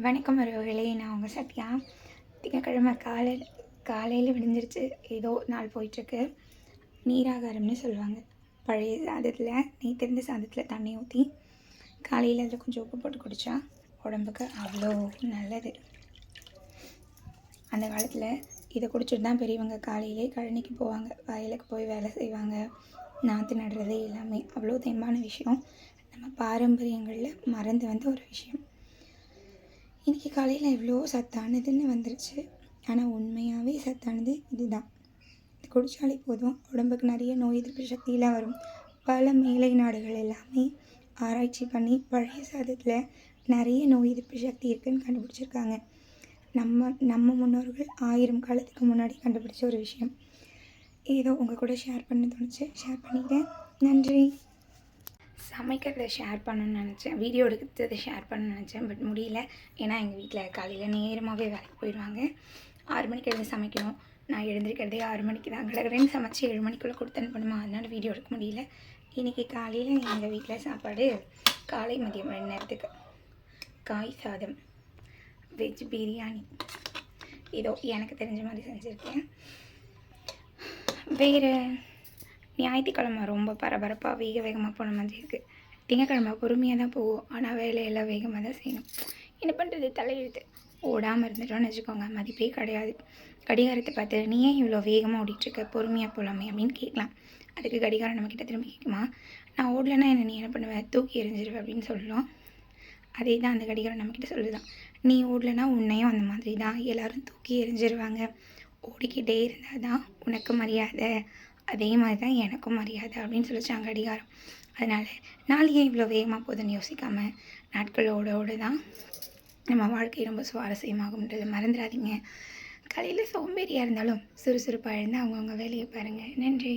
வணக்கம் உறவுகளே நான் உங்கள் சத்யா. திங்கக்கிழமை காலையில் காலையில் விடிஞ்சிருச்சு. ஏதோ நாள் போயிட்டுருக்கு. நீராகாரம்னு சொல்லுவாங்க. பழைய சாதத்தில் நேற்று சாதத்தில் தண்ணி ஊற்றி காலையில் அதில் கொஞ்சம் உப்பு போட்டு குடித்தா உடம்புக்கு அவ்வளோ நல்லது. அந்த காலத்தில் இதை குடிச்சிட்டு தான் பெரியவங்க காலையிலே கழனிக்கு போவாங்க. வயலுக்கு போய் வேலை செய்வாங்க. நாற்று நடுறது எல்லாமே அவ்வளோ தெம்பான விஷயம். நம்ம பாரம்பரியங்களில் மறந்து வந்த ஒரு விஷயம். இன்றைக்கி காலையில் எவ்வளோ சத்தானதுன்னு வந்துருச்சு. ஆனால் உண்மையாகவே சத்தானது இதுதான். இது குடித்தாலே போதும். உடம்புக்கு நிறைய நோய் எதிர்ப்பு சக்தியெலாம் வரும். பல மேலை நாடுகள் எல்லாமே ஆராய்ச்சி பண்ணி பழைய சாதத்தில் நிறைய நோய் எதிர்ப்பு சக்தி இருக்குதுன்னு கண்டுபிடிச்சிருக்காங்க. நம்ம நம்ம முன்னோர்கள் ஆயிரம் காலத்துக்கு முன்னாடி கண்டுபிடிச்ச ஒரு விஷயம். ஏதோ உங்கள் கூட ஷேர் பண்ண தோணுச்சு. ஷேர் பண்ணிக்கிறேன். நன்றி. சமைக்கிறத ஷேர் பண்ணணும்னு நினச்சேன். வீடியோ எடுக்கிறத ஷேர் பண்ணணும்னு நினச்சேன். பட் முடியல. ஏன்னா எங்கள் வீட்டில் காலையில் நேரமாகவே வேலைக்கு போயிடுவாங்க ஆறு மணிக்கு எழுந்து சமைக்கணும். நான் எழுந்திருக்கிறதே ஆறு மணிக்கு தான். கடகடன்னு சமைச்சு ஏழு மணிக்குள்ளே கொடுத்து அனுப்பணுமா? அதனால் வீடியோ எடுக்க முடியல. இன்றைக்கி காலையில் எங்கள் வீட்டில் சாப்பாடு காலை மதியம் ரெண்டு நேரத்துக்கு. காய் சாதம் வெஜ் பிரியாணி ஏதோ எனக்கு தெரிஞ்ச மாதிரி செஞ்சுருக்கேன். வேறு ஞாயிற்றுக்கிழமை ரொம்ப பரபரப்பாக வேக வேகமாக போன மாதிரி இருக்குது திங்கக்கிழமை பொறுமையாக தான் போகும் ஆனால் வேலையெல்லாம் வேகமாக தான் செய்யணும். என்ன பண்ணுறது தலையெழுத்து. ஓடாமல் இருந்துட்டோம்னு வச்சுக்கோங்க. மதிப்பே கிடையாது. கடிகாரத்தை பார்த்து நீ ஏன் இவ்வளோ வேகமாக ஓடிட்டுருக்க? பொறுமையாக போகலாமே அப்படின்னு கேட்கலாம். அதுக்கு கடிகாரம் நம்மக்கிட்ட திரும்பி கேட்குமா நான் ஓடலைன்னா என்ன? நீ என்ன பண்ணுவேன் தூக்கி எறிஞ்சிருவேன் அப்படின்னு சொல்லலாம் அதே தான் அந்த கடிகாரம் நம்மக்கிட்ட சொல்லுதான். நீ ஓடலைன்னா உன்னையும் அந்த மாதிரி தான். எல்லோரும் தூக்கி எறிஞ்சிருவாங்க. ஓடிக்கிட்டே இருந்தால் தான் உனக்கு மரியாதை. அதே மாதிரி தான் எனக்கும் மரியாதை அப்படின்னு சொல்லிச்சாங்க அடிகாரம். அதனால் நாளையே இவ்வளோ வேகமாக போகுதுன்னு யோசிக்காமல் நாட்களோடோடு தான் நம்ம வாழ்க்கை ரொம்ப சுவாரஸ்யமாகும்ன்றது மறந்துடாதீங்க. காலையில் சோம்பேறியாக இருந்தாலும் சுறுசுறுப்பாக இருந்தால் அவங்கவுங்க வேலையை பாருங்கள் நன்றி.